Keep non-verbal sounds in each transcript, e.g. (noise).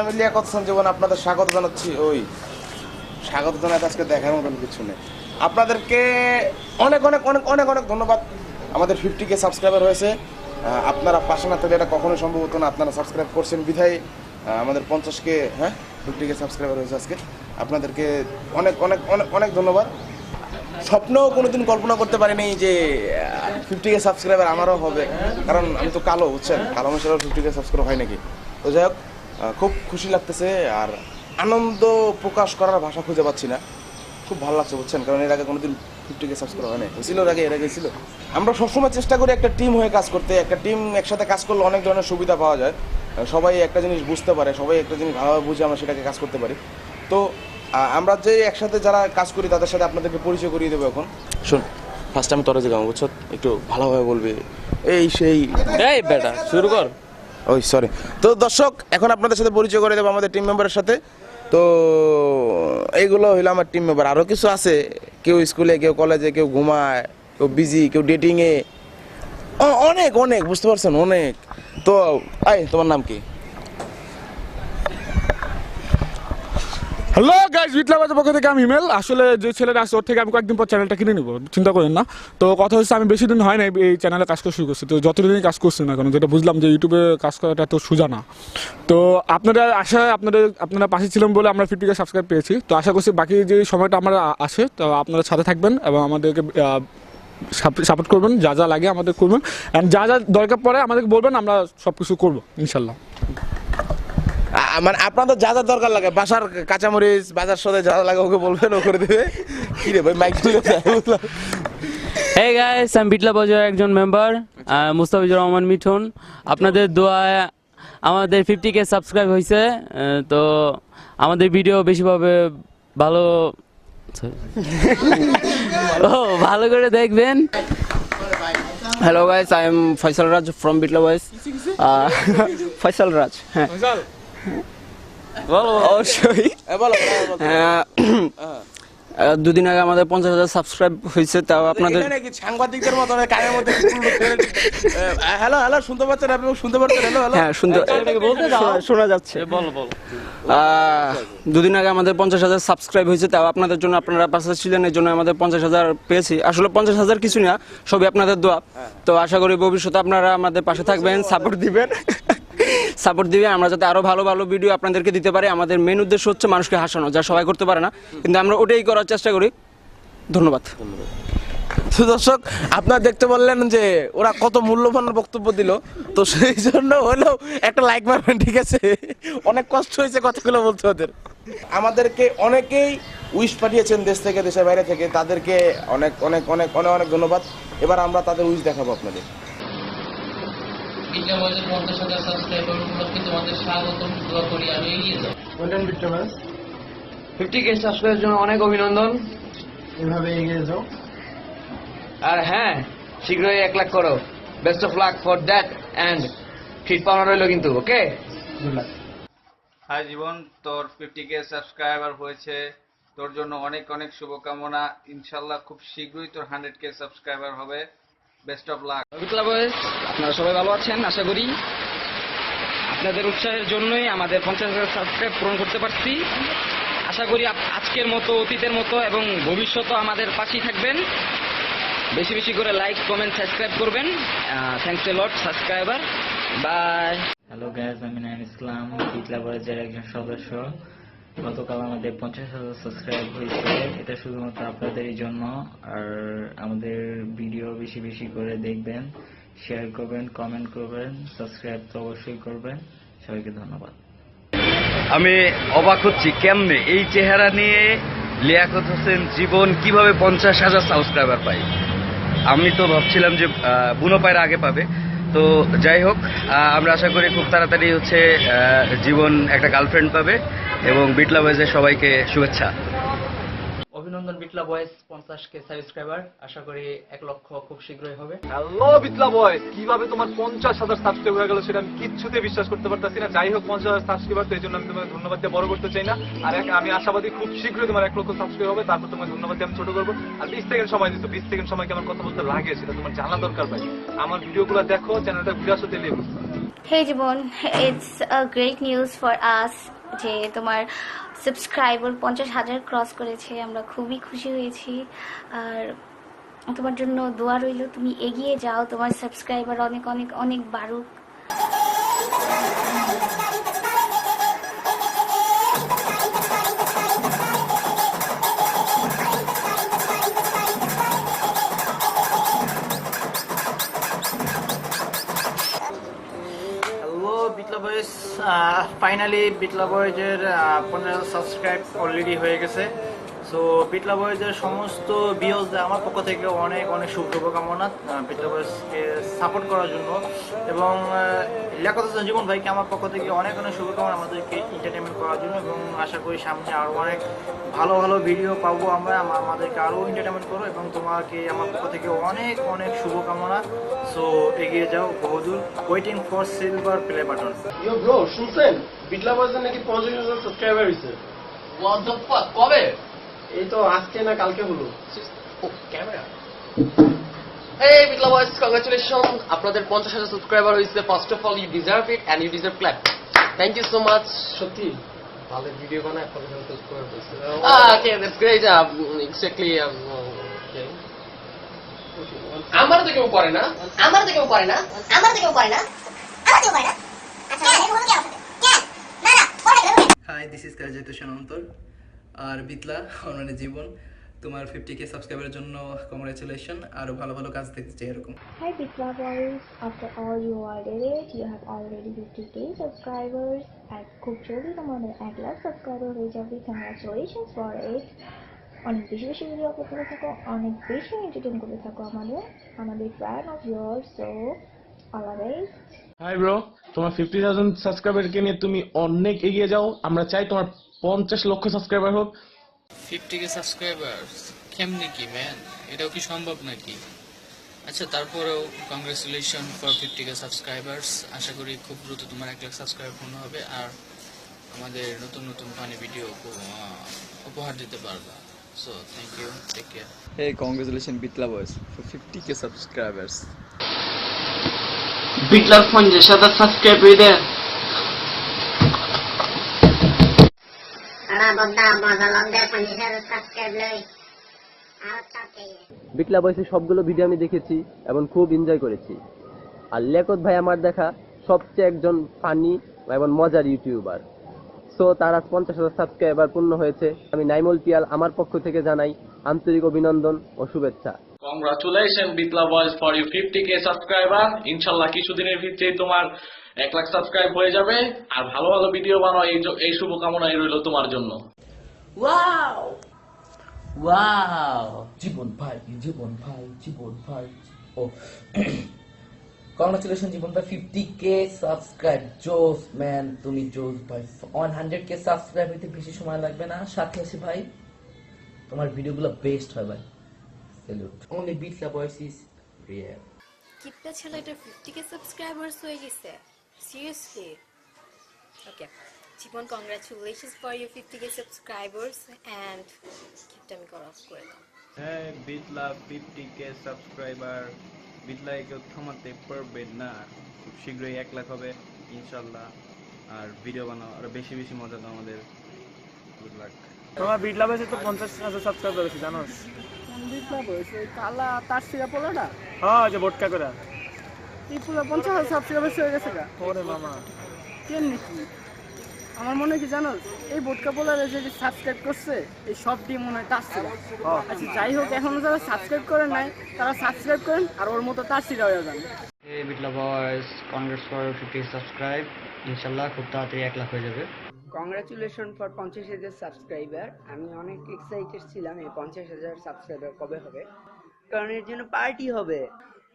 আমি লিয়াকত সঞ্জীবন আপনাদের স্বাগত জানাচ্ছি। ওই, স্বাগত জানাতে আজকে দেখার মতন কিছু নেই। আপনাদেরকে অনেক অনেক অনেক অনেক অনেক ধন্যবাদ। আমাদের ফিফটি কে সাবস্ক্রাইবার হয়েছে। আপনারা পাশে না থাকলে এটা কখনোই সম্ভব হতো না। আপনারা সাবস্ক্রাইব করছেন বিধায় আমাদের পঞ্চাশ কে হ্যাঁ? ফিফটি কে সাবস্ক্রাইবার হয়েছে আজকে। আপনাদেরকে অনেক অনেক অনেক অনেক ধন্যবাদ। স্বপ্নও কোনোদিন কল্পনা করতে পারিনি যে ফিফটি কে সাবস্ক্রাইবার আমারও হবে। কারণ আমি তো কালো, বুঝছেন? কালো মানুষেরও ফিফটি কে সাবস্ক্রাইব হয় নাকি? তো যাই হোক খুব খুশি লাগতেছে আর আনন্দ প্রকাশ করার ভাষা খুঁজে পাচ্ছি না। খুব ভালো লাগছে বুঝছেন? কারণ এর আগে কোনোদিন ফিফটি কে সাবস্ক্রাইব হয় না হয়েছিল এর আগে এর আগে ছিল। আমরা সবসময় চেষ্টা করি একটা টিম হয়ে কাজ করতে। একটা টিম একসাথে কাজ করলে অনেক ধরনের সুবিধা পাওয়া যায়। সবাই একটা জিনিস বুঝতে পারে সবাই একটা জিনিস ভালোভাবে বুঝে আমরা সেটাকে কাজ করতে পারি। তো আমরা যে একসাথে যারা কাজ করি তাদের সাথে আপনাদেরকে পরিচয় করিয়ে দেবো এখন। শোন ফার্স্ট আমি তোরা যে গান বুঝছ? একটু ভালোভাবে বলবে। এই সেই এই বেটা শুরু কর। ওই সরি তো দর্শক, এখন আপনাদের সাথে পরিচয় করে দেবো আমাদের টিম মেম্বারের সাথে। তো এইগুলো হইল আমার টিম মেম্বার আরও কিছু আছে। কেউ স্কুলে, কেউ কলেজে কেউ ঘুমায়, কেউ বিজি কেউ ডেটিংয়ে অনেক অনেক, বুঝতে পারছেন, অনেক। তো আই তোমার নাম কি? হ্যালো গাইজ বিটলাবাজের পক্ষ থেকে আমি ইমেল। আসলে যে ছেলেটা আছে, ওর থেকে আমি কয়েকদিন পর চ্যানেলটা কিনে নিব, চিন্তা করেন না। তো কথা হচ্ছে, আমি বেশি দিন হয় না এই চ্যানেলে কাজ করা শুরু করছি। তো যতদিনই কাজ করছি না কেন, যেটা বুঝলাম যে ইউটিউবে কাজ করাটা তো সোজা না। তো আপনারা আশা আপনাদের, আপনারা পাশে ছিলাম বলে আমরা ফিফটি কে সাবস্ক্রাইব পেয়েছি। তো আশা করছি বাকি যে সময়টা আমরা আসে তো আপনারা সাথে থাকবেন এবং আমাদেরকে সাপোর্ট করবেন, যা যা লাগে আমাদের করবেন। অ্যান্ড যা যা দরকার পড়ে আমাদেরকে বলবেন, আমরা সব কিছু করব, ইনশাল্লাহ। মানে আপনাদের যা যা দরকার লাগে বাসার কাঁচামরিচ বাজার সদে যা লাগে ওকে বলবেন ও করে দেবে। কি রে ভাই মাইক তুলে। এই গাইস আমি বিটলা বাজার একজন মেম্বার মুস্তাফিজুর রহমান মিঠুন। আপনাদের দোয়ায় আমাদের ফিফটি কে সাবস্ক্রাইব হয়েছে তো আমাদের ভিডিও বেশিভাবে ভালো ও ভালো করে দেখবেন। Hello guys I am Faisal Raj from Bitla boys Faisal Raj হ্যাঁ। অবশ্যই। আহ, আহ, দুদিন আগে আমাদের পঞ্চাশ হাজার সাবস্ক্রাইব হয়েছে তাও আপনাদের সাংবাদিকদের মতো কানের মধ্যে হ্যালো হ্যালো শুনতে পাচ্ছেন আপনি? শুনতে পাচ্ছেন? Hello hello. হ্যাঁ শুনতে শোনা- শোনা যাচ্ছে। বলো বলো। দুদিন আগে আমাদের পঞ্চাশ হাজার সাবস্ক্রাইব হয়েছে তাও আপনাদের জন্য আপনারা পাশে ছিলেন এই জন্য আমাদের পঞ্চাশ হাজার পেয়েছি। আসলে পঞ্চাশ হাজার কিছু না সবই আপনাদের দোয়া। তো আশা করি ভবিষ্যতে আপনারা আমাদের পাশে থাকবেন সাপোর্ট দিবেন। সাপোর্ট দিবেন আমরা যাতে আরও ভালো ভালো ভিডিও আপনাদেরকে দিতে পারি। আমাদের মেন উদ্দেশ্য হচ্ছে মানুষকে হাসানো, যা সবাই করতে পারে না। কিন্তু আমরা ওটাই করার চেষ্টা করি। ধন্যবাদ। তো দর্শক, আপনারা দেখতে বললেন যে ওরা কত মূল্যবান বক্তব্য দিল। তো সেই জন্য হলেও একটা লাইক মারবেন, ঠিক আছে? অনেক কষ্ট হয়েছে কথাগুলো বলতে ওদের। আমাদেরকে অনেকেই উইশ পাঠিয়েছেন দেশ থেকে, দেশের বাইরে থেকে। তাদেরকে অনেক অনেক অনেক অনেক অনেক ধন্যবাদ। এবার আমরা তাদের উইশ দেখাবো আপনাদের। বিটলা বয়সের পঞ্চাশ হাজার সাবস্ক্রাইবার উপলক্ষে তোমাদের স্বাগতম দোয়া করি আমি এগিয়ে যাও ফিফটি কে সাবস্ক্রাইবের জন্য অনেক অভিনন্দন। এভাবে এগিয়ে যাও। আর হ্যাঁ শীঘ্রই এক লাখ করো। Best of luck for that and treat পাওয়া রইল কিন্তু ওকে হাই জীবন তোর ফিফটি কে সাবস্ক্রাইবার হয়েছে। তোর জন্য অনেক অনেক শুভকামনা। ইনশাল্লাহ খুব শীঘ্রই তোর হান্ড্রেড কে সাবস্ক্রাইবার হবে। Best of luck Biplob boys আপনারা সবাই ভালো আছেন আশা করি। আপনাদের উৎসাহের জন্যই আমাদের পঞ্চাশ হাজার সাবস্ক্রাইব পূরণ করতে পারছি। আশা করি আজকের মতো অতীতের মতো এবং ভবিষ্যতেও আমাদের পাশেই থাকবেন। বেশি বেশি করে লাইক কমেন্ট সাবস্ক্রাইব করবেন। Thanks a lot subscriber bye hello guys আমি নাইন ইসলাম বিটলা কলেজের একজন সদস্য। গতকাল আমাদের পঞ্চাশ হাজার সাবস্ক্রাইব হয়েছে। এটা শুধুমাত্র আপনাদেরই জন্য। আর আমাদের ভিডিও বেশি বেশি করে দেখবেন শেয়ার করবেন কমেন্ট করবেন সাবস্ক্রাইব তো অবশ্যই করবেন। সবাইকে ধন্যবাদ। আমি অবাক হচ্ছি, কেমনে? এই চেহারা নিয়ে লিয়াকত হোসেন জীবন কীভাবে পঞ্চাশ হাজার সাবস্ক্রাইবার পাই আমি তো ভাবছিলাম যে বুনো পায়ের আগে পাবে। তো যাই হোক আমরা আশা করি খুব তাড়াতাড়ি হচ্ছে জীবন একটা গার্লফ্রেন্ড পাবে এবং বিটলা বয়েজের সবাইকে শুভেচ্ছা। অভিনন্দন বিটলা বয়েস পঞ্চাশ কে সাবস্ক্রাইবার। আশা করি এক লক্ষ খুব শীঘ্রই হবে। হ্যালো বিটলা বয়েস কীভাবে তোমার পঞ্চাশ হাজার সাবস্ক্রাইব হয়ে গেল সেটা আমি কিচ্ছুতে বিশ্বাস করতে পারতেছি না। যাই হোক পঞ্চাশ হাজার সাবস্ক্রাইবার তো এই জন্য আমি তোমাকে ধন্যবাদ দিয়ে বড় করতে চাই না। আর এক- আমি আশাবাদী খুব শীঘ্রই তোমার এক লক্ষ সাবস্ক্রাইব হবে তারপর তোমাকে ধন্যবাদ দিয়ে আমি ছোট করব। আর বিশ সেকেন্ড সময় দিতো বিশ সেকেন্ড সময় কি আমার কথা বলতে লাগে সেটা তোমার জানা দরকার ভাই। আমার ভিডিওগুলো দেখো চ্যানেলটা ঘুরে আসো দিলে hey Jibon it's a great news for us যে তোমার সাবস্ক্রাইবার পঞ্চাশ হাজার ক্রস করেছে, আমরা খুবই খুশি হয়েছি। আর তোমার জন্য দোয়া রইল, তুমি এগিয়ে যাও, তোমার সাবস্ক্রাইবার অনেক অনেক অনেক বাড়ুক। ফাইনালি বিটলা পনেরো সাবস্ক্রাইব অলরেডি হয়ে গেছে। সো বিটলা বয়েজের সমস্ত ভিউজদের আমার পক্ষ থেকে অনেক অনেক শুভ শুভকামনা বিটলা বয়েজকে সাপোর্ট করার জন্য। এবং লেখক জীবন ভাইকে আমার পক্ষ থেকে অনেক অনেক শুভকামনা আমাদেরকে এন্টারটেনমেন্ট করার জন্য। এবং আশা করি সামনে আরও অনেক ভালো ভালো ভিডিও পাবো আমরা। আমা- আমাদেরকে আরও এন্টারটেনমেন্ট করো এবং তোমাকে আমার পক্ষ থেকে অনেক অনেক শুভকামনা। সো এগিয়ে যাও বহুদূর। Waiting for silver play button yo bro শুনছেন? বিটলা বয়েসের নাকি পঞ্চাশ হাজার সাবস্ক্রাইবার হয়েছে? কবে? এই তো আজকে না কালকে হলো। ও ক্যামেরা। Boys, congratulations! আপনাদের পঞ্চাশ হাজার সাবস্ক্রাইবার হয়েছে। First of all you deserve it and you deserve clap thank you so much সত্যি? ভালো ভিডিও বানায় সাবস্ক্রাইবার হয়েছে? great. Um, exactly. Um, আমার তো কেউ করে না। আমার তো কেউ করে না। আমার তো কেউ করে না। আমার কেউ করে আচ্ছা হাই দিস ইজ আর বিতলা অনলাইনে জীবন। তোমার ফিফটি কে সাবস্ক্রাইবারের জন্য কংগ্রেচুলেশন আরও ভালো ভালো কাজ দেখতে চাই এরকম। Hi Bitla boys, after all you are did it, you have already 50k subscribers আর খুব জলদি তোমাদের এক লাখ সাবস্ক্রাইবার হয়ে যাবে। কংগ্রাচুলেশন ফর ইট অনেক বেশি বেশি ভিডিও করতে থাকো অনেক বেশি এন্টারটেন করে থাকো আমাদের আমাদের fan of year so always hi bro তোমার ফিফটি থাউজেন্ড সাবস্ক্রাইবারকে নিয়ে তুমি অনেক এগিয়ে যাও। আমরা চাই তোমার পঞ্চাশ লক্ষ সাবস্ক্রাইবার হোক। ফিফটি কে সাবস্ক্রাইবার্স কেমনি কি ম্যান এটাও কি সম্ভব নাকি? আচ্ছা তারপরেও congratulation for fifty K subscribers আশা করি খুব দ্রুত তোমার এক লাখ সাবস্ক্রাইব পূর্ণ হবে আর আমাদের নতুন নতুন ফানি ভিডিও উপহার দিতে পারবা। So thank you take care Hey, congratulations Bitla boys for 50k subscribers. বিটলার পঞ্চাশ হাজার সাবস্ক্রাইব হয়ে বয়সে সবগুলো ভিডিও আমি দেখেছি এবং খুব এনজয় করেছি। আর লেখত ভাই আমার দেখা সবচেয়ে একজন ফানি এবং মজার ইউটিউবার তার আজ পঞ্চাশ হাজার সাবস্ক্রাইবার পূর্ণ হয়েছে। আমি নাইমুল পিয়াল আমার পক্ষ থেকে জানাই আন্তরিক অভিনন্দন ও শুভেচ্ছা। Congratulation Biplob boys for you fifty K subscriber ইনশাল্লাহ কিছুদিনের ভিতরেই তোমার এক লাখ সাবস্ক্রাইব হয়ে যাবে আর ভালো ভালো ভিডিও বানাও এই এই শুভকামনাই রইল তোমার জন্য। ওয়াও ওয়াও জীবন ভাই জীবন ভাই জীবন ভাই ও কংগ্রাচুলেশন (coughs) জীবন ভাই ফিফটি কে সাবস্ক্রাইব জোস ম্যান তুমি জোস ভাই। ওয়ান হান্ড্রেড কে সাবস্ক্রাইব হইতে বেশি সময় লাগবে না। সাথে আছে ভাই তোমার ভিডিওগুলো বেস্ট হয় ভাই। Salute only Bitla voice is real কিপটা ছেলেটা ফিফটি কে সাবস্ক্রাইবার্স হয়ে গেছে। Seriously okay Jibon congratulations for your fifty K subscribers and কিপটা আমি কল অফ করে দাও। হ্যাঁ বিটলা ফিফটি কে সাবস্ক্রাইবার বিটলা কেউ থামাতে পারবে না। খুব শীঘ্রই এক লাখ হবে ইনশাল্লাহ। আর ভিডিও বানাও আর বেশি বেশি মজা দাও আমাদের। গুড লাক তোমার বিটলা বয়সে তো পঞ্চাশ হাজার সাবস্ক্রাইবার হয়েছে জানোস? বিটলা বয়সে? কালা তার সিরা পোলাটা? হ্যাঁ যে ভোটকা করে। এই পুরো পঞ্চাশ হাজার সাবস্ক্রাইবার হয়ে গেছে গা। ওরে মামা। কেমনি কি আমার মনে কি জানো? এই বোটকা পোলারে যে সাবস্ক্রাইব করছে এই সব দিয়ে মনে হয় তার সিরা আচ্ছা যাই হোক এখনও যারা সাবস্ক্রাইব করেন নাই তারা সাবস্ক্রাইব করেন আর ওর মতো তার সিরা হয়ে যান। boys, congrats for 50 subscribe. ইনশাল্লাহ খুব তাড়াতাড়ি এক লাখ হয়ে যাবে। কংগ্রাচুলেশন ফর পঞ্চাশ হাজার সাবস্ক্রাইবার আমি অনেক এক্সাইটেড ছিলাম এই পঞ্চাশ হাজার সাবস্ক্রাইবার কবে হবে। কারণ এর জন্য পার্টি হবে।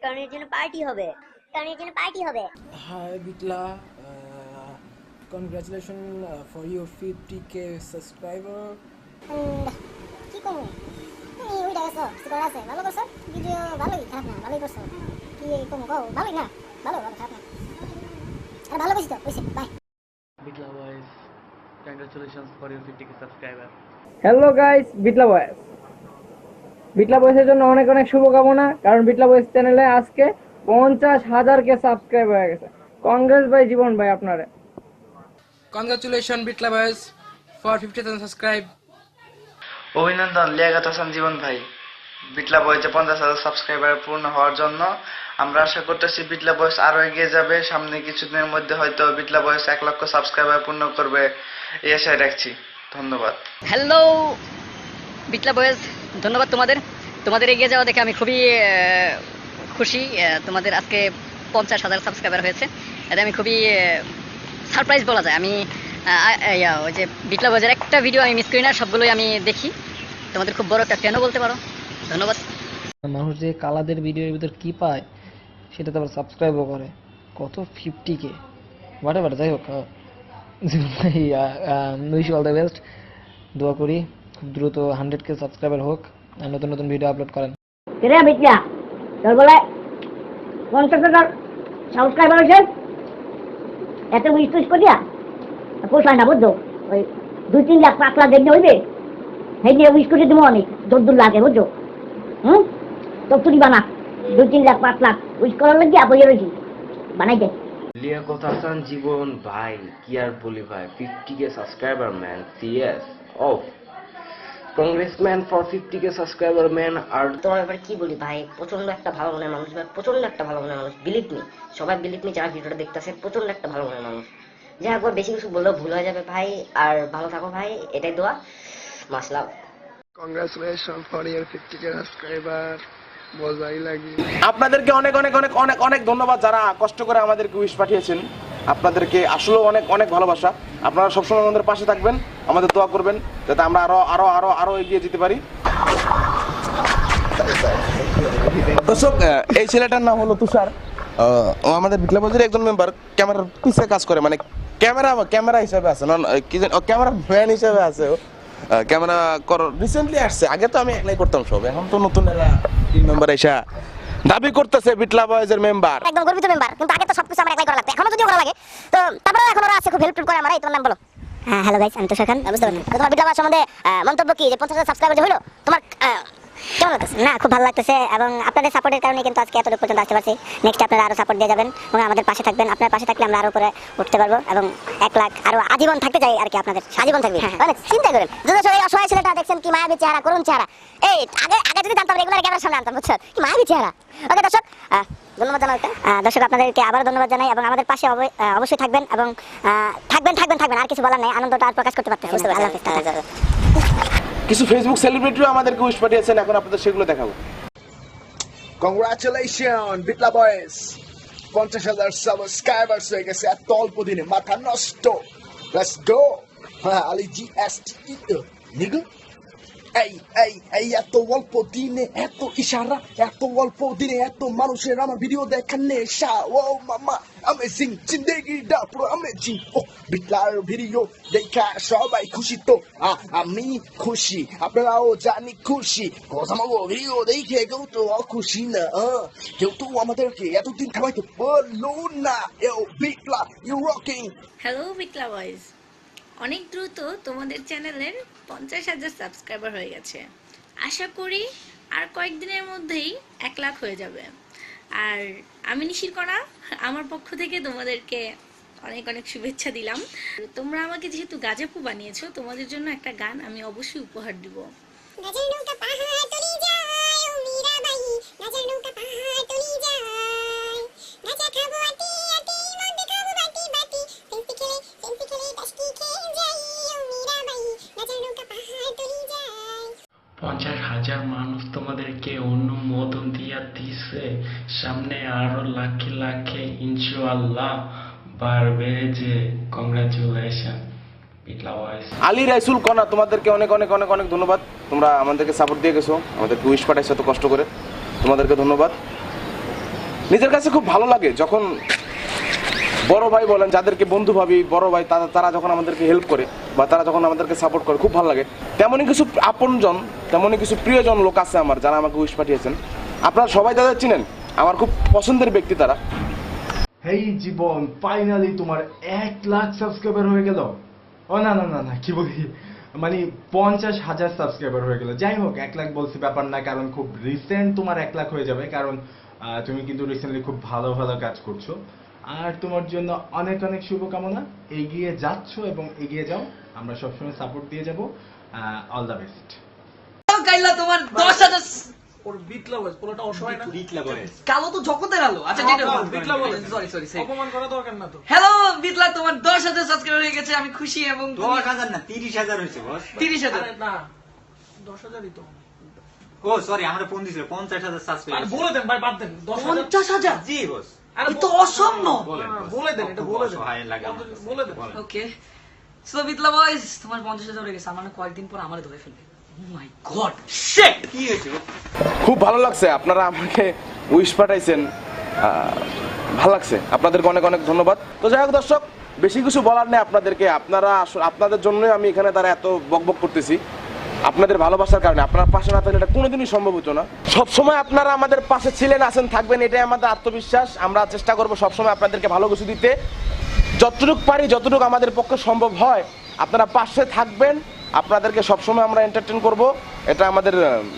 কারণ এর জন্য পার্টি হবে। কারণ এর জন্য পার্টি হবে। Hi Bitla congratulation for your fifty K subscriber কি করব তুমি ওইটা গেছো স্কোর আছে? ভালো করছ? ভিডিও ভালোই খারাপ না ভালোই করছ। কি করব কও ভালোই না ভালো ভালো খারাপ না। আর ভালো বেশি তো বুঝছি bye Bitla boys congratulations for your 50 K subscriber hello guys Bitla boys Bitla বয়েসের জন্য অনেক অনেক শুভকামনা কারণ বিটলা বয়েস চ্যানেলে আজকে পঞ্চাশ হাজার কে সাবস্ক্রাইব হয়ে গেছে। কংগ্রেস ভাই জীবন ভাই আপনারে। Congratulation Bitla boys for fifty thousand subscribe অভিনন্দন লিয়াকাত হাসান জীবন ভাই। বিটলা বয়েসে পঞ্চাশ হাজার সাবস্ক্রাইবার পূর্ণ হওয়ার জন্য আমরা আশা করতেছি বিটলা বয়স আরও এগিয়ে যাবে। সামনে কিছুদিনের মধ্যে হয়তো বিটলা বয়স এক লক্ষ সাবস্ক্রাইবার পূর্ণ করবে এই আশায় রাখছি। ধন্যবাদ। হ্যালো বিটলা বয়েজ ধন্যবাদ তোমাদের। তোমাদের এগিয়ে যাওয়া দেখে আমি খুবই খুশি তোমাদের আজকে পঞ্চাশ হাজার সাবস্ক্রাইবার হয়েছে। এতে আমি খুবই সারপ্রাইজ বলা যায়। আমি ইয়া, ওই যে বিটলা বয়েজের একটা ভিডিও আমি মিস করি না সবগুলোই আমি দেখি। তোমাদের খুব বড় একটা ফ্যানও বলতে পারো। ধন্যবাদ। মানুষ যে কালাদের ভিডিওর ভিতর কি পায় সেটা তো আবার সাবস্ক্রাইবও করে। কত ফিফটি কে হোয়াট এভার যাই হোক উইশ অল দ্য বেস্ট দোয়া করি খুব দ্রুত হান্ড্রেড কে সাবস্ক্রাইবার হোক আর নতুন নতুন ভিডিও আপলোড করেন। বলে পঞ্চাশ হাজার সাবস্ক্রাইবার হয়েছে এত টুইশ করিয়া পোষায় না বুঝছ ওই দুই তিন লাখ পাঁচ লাখ দেখলে হইবে সেই নিয়ে করে দেবো দূর লাগে বুঝছ হুম? তো তুই বানা। দুই তিন লাখ পাঁচ লাখ করার লাগে বইয়ে রয়েছি। বানাই দে। লিয়াকত হাসান জীবন, ভাই, কি আর বলি ভাই fifty K subscriber man CS of congressman for fifty K subscriber man আর তোমার ব্যাপারে কি বলি ভাই? প্রচণ্ড একটা ভালো মনের মানুষ ভাই প্রচণ্ড একটা ভালো মনের মানুষ বিলিভ মি সবাই বিলিভ মি যারা ভিডিওটা দেখতেছে প্রচণ্ড একটা ভালো মনের মানুষ। যাই একবার বেশি কিছু বললেও ভুল হয়ে যাবে ভাই আর ভালো থাকো ভাই এটাই দোয়া মাসলাম congratulation for your fifty K subscriber মজাই লাগে আপনাদেরকে অনেক অনেক অনেক অনেক অনেক ধন্যবাদ যারা কষ্ট করে আমাদেরকে উইশ পাঠিয়েছেন। আপনাদেরকে আসলেও অনেক অনেক ভালোবাসা। আপনারা সবসময় আমাদের পাশে থাকবেন, আমাদের দোয়া করবেন, যাতে আমরা আরও আরও আরও আরও এগিয়ে যেতে পারি। দর্শক এই ছেলেটার নাম হলো তুষার। আমাদের বিপ্লবজের একজন মেম্বার ক্যামেরার পিছিয়ে কাজ করে মানে ক্যামেরা ক্যামেরা হিসাবে আছে, না কি ক্যামেরা ম্যান হিসাবে আছে ক্যামেরা কর রিসেন্টলি আসছে, আগে তো আমি একলাই করতাম সব, এখন তো নতুন মেম্বার এসা দাবি করতেছে বিটলা বয়েজের মেম্বার। একদম গর্বিত মেম্বার কিন্তু আগে তো সবকিছু আমার একলাই করা লাগতো এখনও যদিও করা লাগে তো তারপরে এখন ওরা আছে খুব হেল্প করে আমার এই তোমার নাম বলো। হ্যাঁ হ্যালো গাইস আমি তুষার খান। বুঝতে পারলাম। তো তোমার বিদ্যা সম্বন্ধে মন্তব্য কি? যে পঞ্চাশ হাজার সাবস্ক্রাইবার যে হলো তোমার কেমন লাগতেছে? না খুব ভালো লাগতেছে এবং আপনাদের সাপোর্টের কারণে কিন্তু আজকে এতটুকু পর্যন্ত আসতে পারছি। নেক্সট আপনারা আরও সাপোর্ট দিয়ে যাবেন এবং আমাদের পাশে থাকবেন। আপনার পাশে থাকলে আমরা আরও উপরে উঠতে পারব এবং এক লাখ আরও আজীবন থাকতে চাই আর কি আপনাদের। আজীবন থাকবে। অনেক চিন্তা করেন যদি সবাই অসহায় ছেলেটা দেখছেন কি মায়াবী চেহারা করুন চেহারা। এই আগে আগে যদি জানতাম রেগুলার ক্যামেরার সামনে আনতাম কি মায়াবী চেহারা। ওকে দর্শক ধন্যবাদ জানাই দর্শক আপনাদেরকে আবার ধন্যবাদ জানাই এবং আমাদের পাশে অবৈ- অবশ্যই থাকবেন এবং থাকবেন থাকবেন থাকবেন। আর কিছু বলার নাই। আনন্দটা আর প্রকাশ করতে পারতেছি না। আল্লাহ হাফেজ। কিছু ফেসবুক সেলিব্রিটিও আমাদেরকে উইশ পাঠিয়েছেন, এখন আপনাদের সেগুলো দেখাবো। কংগ্রাচুলেশন বিপ্লা বয়েস পঞ্চাশ হাজার সাবস্ক্রাইবার্স হয়ে গেছে, এত অল্প দিনে, মাথা নষ্ট। লেটস গো হ্যাঁ আলি জি এস টি নিগু? এই এই এই এত অল্প দিনে, এত ইশারা, এত অল্প দিনে, এত মানুষের আমার ভিডিও দেখার নেশা ও মামা অ্যামেজিং জিন্দেগিটা পুরো অ্যামেজিং ও, বিটলার ভিডিও দেখা, সবাই খুশি তো আমি খুশি, আপনারাও জানি খুশি ভিডিও দেখে কেউ তো খুশি না কেউ তো আমাদেরকে এতদিন খাওয়াইতে বলল না, এও Bitla you rocking hello Bitla boys অনেক দ্রুত তোমাদের চ্যানেলের পঞ্চাশ হাজার সাবস্ক্রাইবার হয়ে গেছে। আশা করি আর কয়েকদিনের মধ্যেই এক লাখ হয়ে যাবে। আর আমি নিশির করা, আমার পক্ষ থেকে তোমাদেরকে অনেক অনেক শুভেচ্ছা দিলাম। তোমরা আমাকে যেহেতু গাজাপু বানিয়েছো, তোমাদের জন্য একটা গান আমি অবশ্যই উপহার দিব। ইনশাআল্লাহ বাড়বে যে কংগ্রাচুলেশন আলী রাইসুল কনা, তোমাদেরকে অনেক অনেক অনেক অনেক ধন্যবাদ। তোমরা আমাদেরকে সাপোর্ট দিয়ে গেছো, আমাদেরকে উইশ পাঠাইছো এত কষ্ট করে। তোমাদেরকে ধন্যবাদ। নিজের কাছে খুব ভালো লাগে যখন বড় ভাই বলেন, যাদেরকে বন্ধু ভাবি, বড় ভাই, তারা তারা যখন আমাদেরকে হেল্প করে বা তারা যখন আমাদেরকে সাপোর্ট করে, খুব ভালো লাগে। তেমনই কিছু আপনজন, তেমনই কিছু প্রিয়জন লোক আছে আমার যারা আমাকে উইশ পাঠিয়েছেন। আপনারা সবাই তাদের চিনেন। আমার খুব পছন্দের ব্যক্তি তারা। হেই জীবন ফাইনালি তোমার এক লাখ সাবস্ক্রাইবার হয়ে গেল। ও না না না না, কি বলি? মানে পঞ্চাশ হাজার সাবস্ক্রাইবার হয়ে গেল। যাই হোক, এক লাখ বলছি ব্যাপার না, কারণ খুব রিসেন্ট তোমার এক লাখ হয়ে যাবে, কারণ তুমি কিন্তু রিসেন্টলি খুব ভালো ভালো কাজ করছ। আর তোমার জন্য অনেক অনেক শুভকামনা। এগিয়ে যাচ্ছ এবং এগিয়ে যাও। আমরা সবসময় সাপোর্ট দিয়ে যাব। অল দ্য বেস্ট তোমার দশ হাজার ওর বিটলা বয়স পুরোটা অসহায় না? বিটলা বয়স। কালো তো জগতের আলো। আচ্ছা বিটলা বয়স সরি সরি অপমান করা দরকার না তো। হ্যালো বিটলা তোমার দশ হাজার সাবস্ক্রাইবার হয়ে গেছে আমি খুশি এবং না হয়েছে বস না তো। ও সরি আমরা ফোন দিছিল আর বলে দেন ভাই বাদ দেন দশ হাজার জি বস আরে তো অসম্ভব। বলে দেন, এটা বলে দেন। বলে দেন। ওকে সো বিটলা বয়স তোমার পঞ্চাশ হাজার হয়ে গেছে আমার কয়েকদিন পর আমার ধরে ফেলবে। মাই গড শিট কি হয়েছে খুব ভালো লাগছে আপনারা আমাকে উইশ পাঠাইছেন ভালো লাগছে। আপনাদেরকে অনেক অনেক ধন্যবাদ। তো যাই হোক দর্শক বেশি কিছু বলার নেই আপনাদেরকে। আপনারা আপনাদের জন্যই আমি এখানে তারা এত বকবক করতেছি। আপনাদের ভালোবাসার কারণে। আপনার পাশে না থাকলে এটা কোনোদিনই সম্ভব হতো না। সবসময় আপনারা আমাদের পাশে ছিলেন আছেন থাকবেন এটাই আমাদের আত্মবিশ্বাস। আমরা চেষ্টা করব সবসময় আপনাদেরকে ভালো কিছু দিতে। যতটুকু পারি যতটুকু আমাদের পক্ষে সম্ভব হয় আপনারা পাশে থাকবেন। আপনাদেরকে সবসময় আমরা এন্টারটেন করব। এটা আমাদের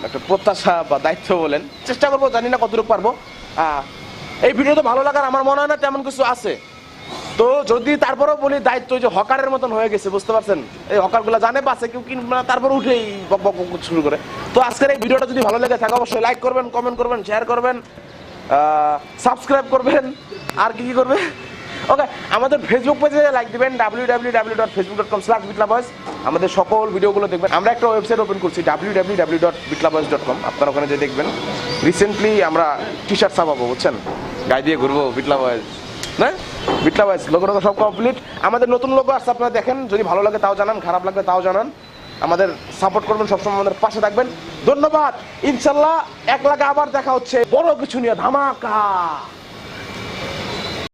একটা প্রত্যাশা বা দায়িত্ব বলেন। চেষ্টা করব, জানি না কতটুকু পারব। এই ভিডিও তো ভালো লাগার, আমার মনে হয় না তেমন কিছু আছে। তো যদি তারপরেও বলি দায়িত্ব যে হকারের মতন হয়ে গেছে, বুঝতে পারছেন? এই হকারগুলো জানে বাসে কেউ কিনবে না তারপর উঠেই বক বক শুরু করে। তো আজকের এই ভিডিওটা যদি ভালো লেগে, থাকে অবশ্যই লাইক করবেন কমেন্ট করবেন শেয়ার করবেন সাবস্ক্রাইব করবেন। আর কি কি করবে? ওকে আমাদের ফেসবুক পেজে লাইক দিবেন W W W dot Facebook dot com slash Bitla boys আমাদের সকল ভিডিওগুলো দেখবেন। আমরা একটা ওয়েবসাইট ওপেন করছি W W W dot Bitla boys dot com আপনারা ওখানে যে দেখবেন। রিসেন্টলি আমরা টি শার্ট ছাপাবো বুঝছেন? গায়ে দিয়ে ঘুরবো বিটলা বয়েস না বিটলা বয়েস লোগো টোগো সব কমপ্লিট আমাদের নতুন লোগো আসছে আপনারা দেখেন। যদি ভালো লাগে তাও জানান খারাপ লাগলে তাও জানান। আমাদের সাপোর্ট করবেন সবসময় আমাদের পাশে থাকবেন। ধন্যবাদ। ইনশাল্লাহ এক লাগে আবার দেখা হচ্ছে। বড় কিছু নিয়ে ধামাকা।